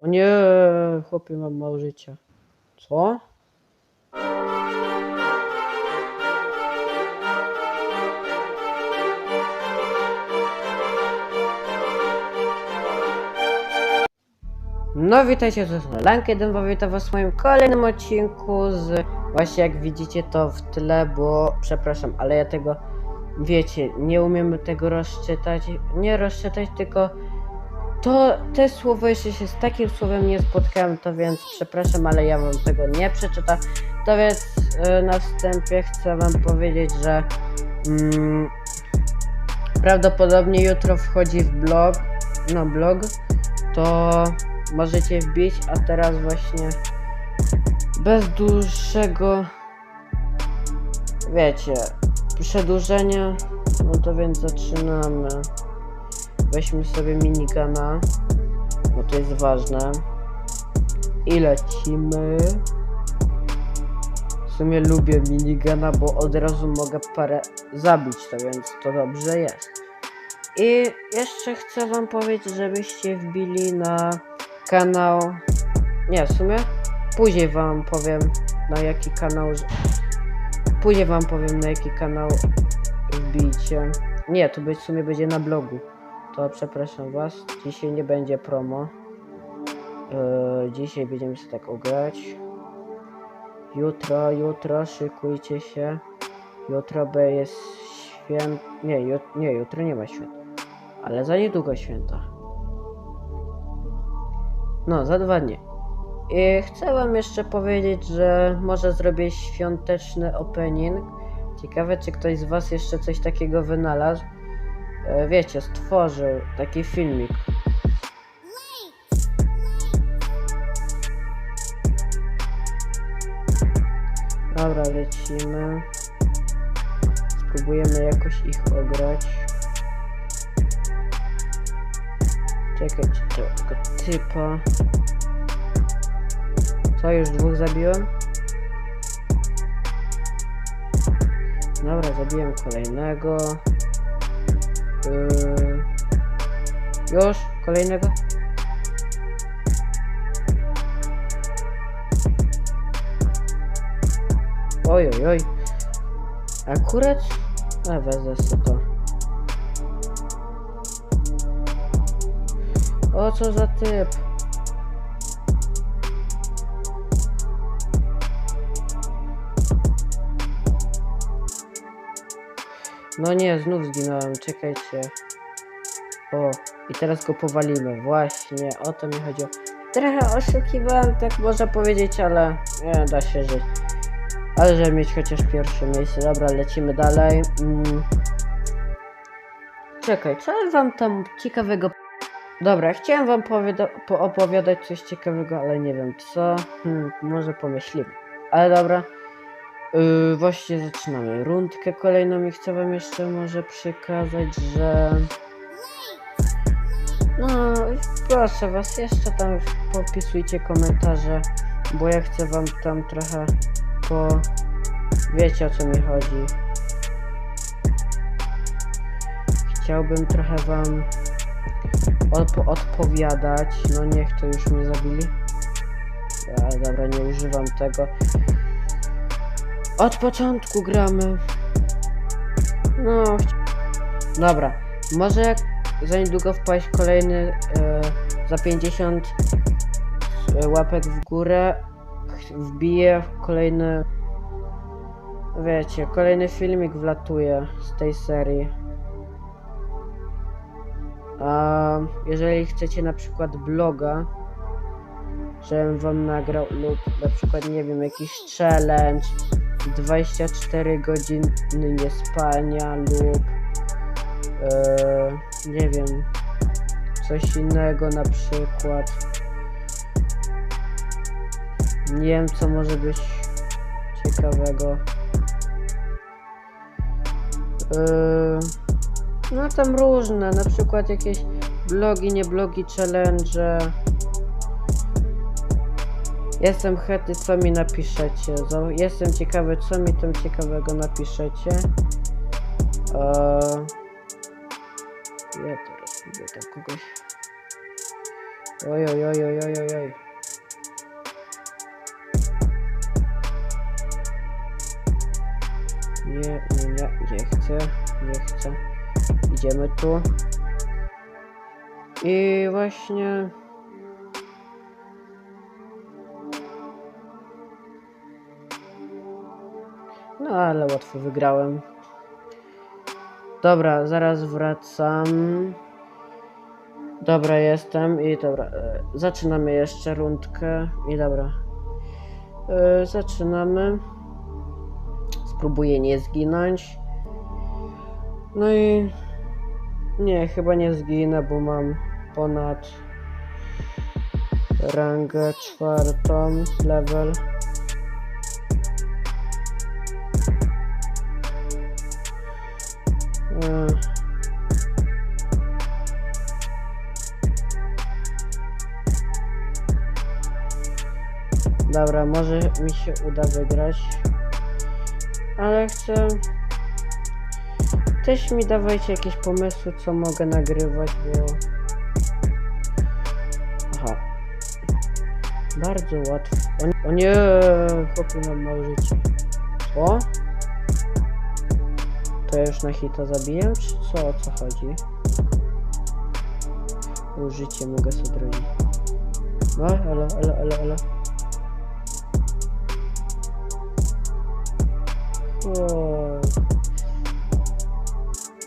O nie, chłopie, mam mało życia. Co? No witajcie, to jest Lankę Dęba, witam was w moim kolejnym odcinku z... Właśnie jak widzicie to w tle, bo... Przepraszam, ale ja tego... Wiecie, nie umiem tego rozczytać. Nie rozczytać, tylko... To te słowo jeszcze się z takim słowem nie spotkałem, to więc przepraszam, ale ja wam tego nie przeczytam. To więc e, na wstępie chcę wam powiedzieć, że mm, prawdopodobnie jutro wchodzi w blog, no blog, to możecie wbić, a teraz właśnie bez dłuższego wiecie, przedłużenia, no to więc zaczynamy. Weźmy sobie minigana, bo to jest ważne. I lecimy. W sumie lubię minigana, bo od razu mogę parę zabić, to więc to dobrze jest. I jeszcze chcę wam powiedzieć, żebyście wbili na kanał. Nie, w sumie później wam powiem na jaki kanał. Później wam powiem na jaki kanał wbijcie. Nie, to być w sumie będzie na blogu. To przepraszam was. Dzisiaj nie będzie promo. Yy, dzisiaj będziemy się tak ograć. Jutro, jutro szykujcie się. Jutro B jest święt. Nie, jut... nie, jutro nie ma świąt. Ale za niedługo święta. No, za dwa dni. I chcę wam jeszcze powiedzieć, że może zrobię świąteczny opening. Ciekawe, czy ktoś z was jeszcze coś takiego wynalazł. E, Wiecie, stworzył taki filmik. Dobra, lecimy. Spróbujemy jakoś ich ograć. Czekać, tego typa. Co, już dwóch zabiłem? Dobra, zabiłem kolejnego. Yy... Już? Kolejnego? Oj, oj, oj. Akurat? A, wezmę sobie to. O, co za typ? No nie, znów zginąłem, czekajcie. O, i teraz go powalimy, właśnie, o to mi chodziło. Trochę oszukiwałem, tak można powiedzieć, ale nie da się żyć. Ale żeby mieć chociaż pierwsze miejsce, dobra, lecimy dalej. Mm. Czekaj, co wam tam ciekawego... Dobra, chciałem wam powiada- poopowiadać coś ciekawego, ale nie wiem co. Hmm, może pomyślimy. Ale dobra. Yy, właśnie zaczynamy rundkę kolejną i chcę wam jeszcze może przekazać, że... No, proszę was, jeszcze tam popisujcie komentarze, bo ja chcę wam tam trochę po... Wiecie o co mi chodzi. Chciałbym trochę wam odpo- odpowiadać, no niech to już mnie zabili. Ale dobra, nie używam tego. Od początku gramy. No. Dobra. Może za niedługo wpaść kolejny e, za 50 e, łapek w górę wbiję kolejny wiecie, kolejny filmik wlatuje z tej serii. A jeżeli chcecie na przykład bloga, żebym wam nagrał lub na przykład nie wiem, jakiś challenge 24 godziny niespania lub e, nie wiem coś innego na przykład nie wiem co może być ciekawego. E, no tam różne na przykład jakieś blogi, nie blogi, challenge Jestem chętny, co mi napiszecie. Jestem ciekawy, co mi tam ciekawego napiszecie. Eee... Ja teraz mówię tam kogoś. Oj, oj, oj, oj, oj, oj, oj. Nie, nie, nie, nie chcę, nie chcę. Idziemy tu. I właśnie... No ale łatwo wygrałem. Dobra, zaraz wracam. Dobra, jestem i dobra. E, zaczynamy jeszcze rundkę i dobra. E, zaczynamy. Spróbuję nie zginąć. No i nie, chyba nie zginę, bo mam ponad rangę czwartą level. Dobra, może mi się uda wygrać. Ale chcę. Też mi dawajcie jakieś pomysły, co mogę nagrywać, bo. Aha. Bardzo łatwo. O, nie, chłopie nam mało życia. Co? To ja już na hita zabiję, czy co? O co chodzi? Użycie mogę sobie drodzić. No, elo, elo, elo, elo. O.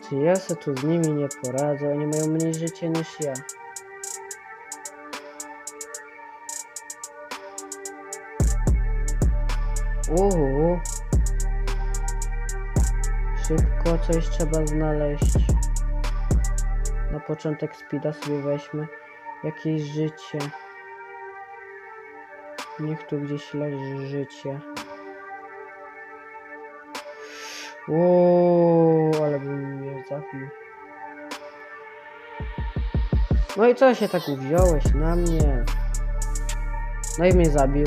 Czy ja se tu z nimi nie poradzę? Oni mają mniej życia niż ja. Uhu. Szybko coś trzeba znaleźć. Na początek speeda sobie weźmy. Jakieś życie. Niech tu gdzieś leży życie. Uuu, ale bym mnie zabił. No i co się tak uwziąłeś na mnie? No i mnie zabił.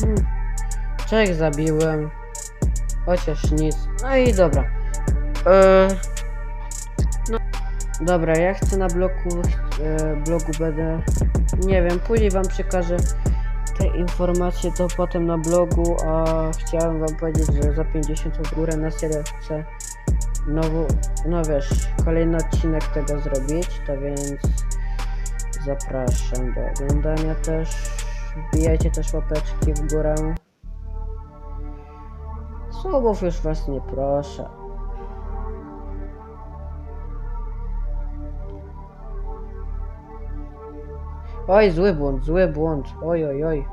Hmm. Trzech zabiłem. Chociaż nic. No i dobra. Eee, no, dobra, ja chcę na bloku, e, blogu będę, nie wiem, później wam przekażę te informacje to potem na blogu, a chciałem wam powiedzieć, że za 50 w górę na serio chcę nowo, no wiesz, kolejny odcinek tego zrobić, to więc zapraszam do oglądania też. Wbijajcie też łapeczki w górę. Słowów już was nie proszę. Oj, zły błąd, zły błąd. Oj, oj, oj.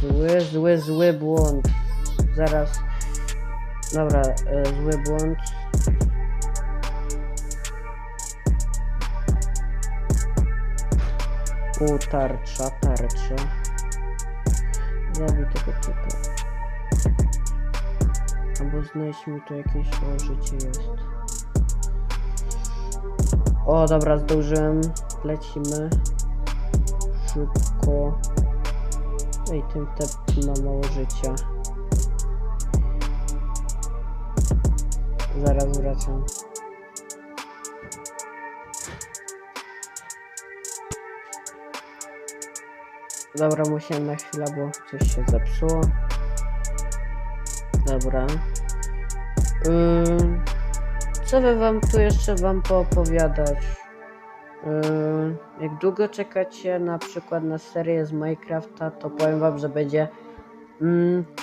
Zły, zły, zły błąd. Zaraz. Dobra, e, zły błąd. U, tarcza, tarcza. Zabij tego typa. Albo znajdź mi tu jakieś o, życie jest. O, dobra, zdążyłem. Lecimy. Szybko. Ej, ten tep ma mało życia. Zaraz wracam. Dobra, musiałem na chwilę, bo coś się zepsuło. Dobra. Co by wam tu jeszcze wam poopowiadać? Jak długo czekacie na przykład na serię z Minecrafta, to powiem wam, że będzie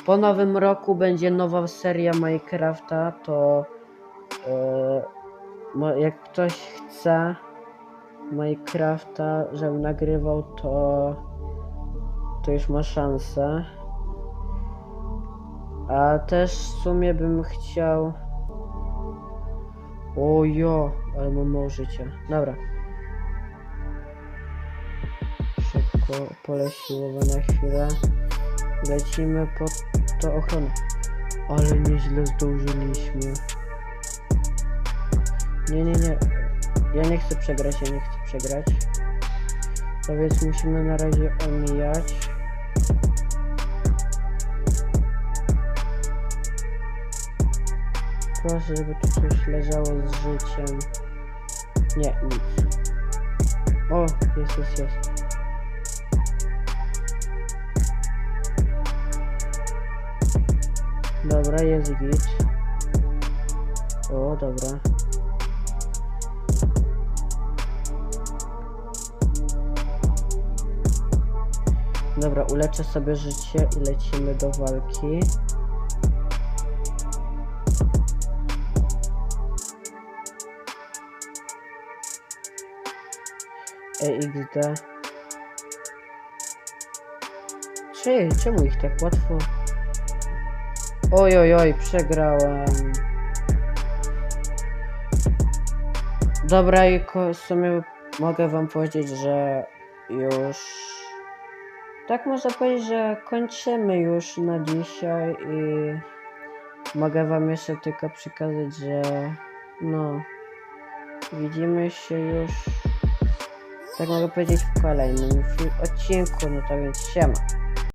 po nowym roku będzie nowa seria Minecrafta, to mo- jak ktoś chce Minecrafta, żebym nagrywał, to to już ma szansę. A też w sumie bym chciał. Ojo, ale mam mało życia. Dobra. Szybko pole siłowe na chwilę. Lecimy pod to ochronę. Ale nieźle zdążyliśmy. Nie, nie, nie. Ja nie chcę przegrać, ja nie chcę przegrać. To więc musimy na razie omijać. Proszę, żeby tu coś leżało z życiem. Nie, nic. O, jest, jest, jest. Dobra, jest git. O, dobra. Dobra, uleczę sobie życie i lecimy do walki. EXD. Czy, czemu ich tak łatwo? Oj, oj, oj, przegrałem. Dobra, i w sumie mogę wam powiedzieć, że już... Tak można powiedzieć, że kończymy już na dzisiaj i mogę wam jeszcze tylko przekazać, że no widzimy się już tak mogę powiedzieć w kolejnym odcinku, no to więc siema.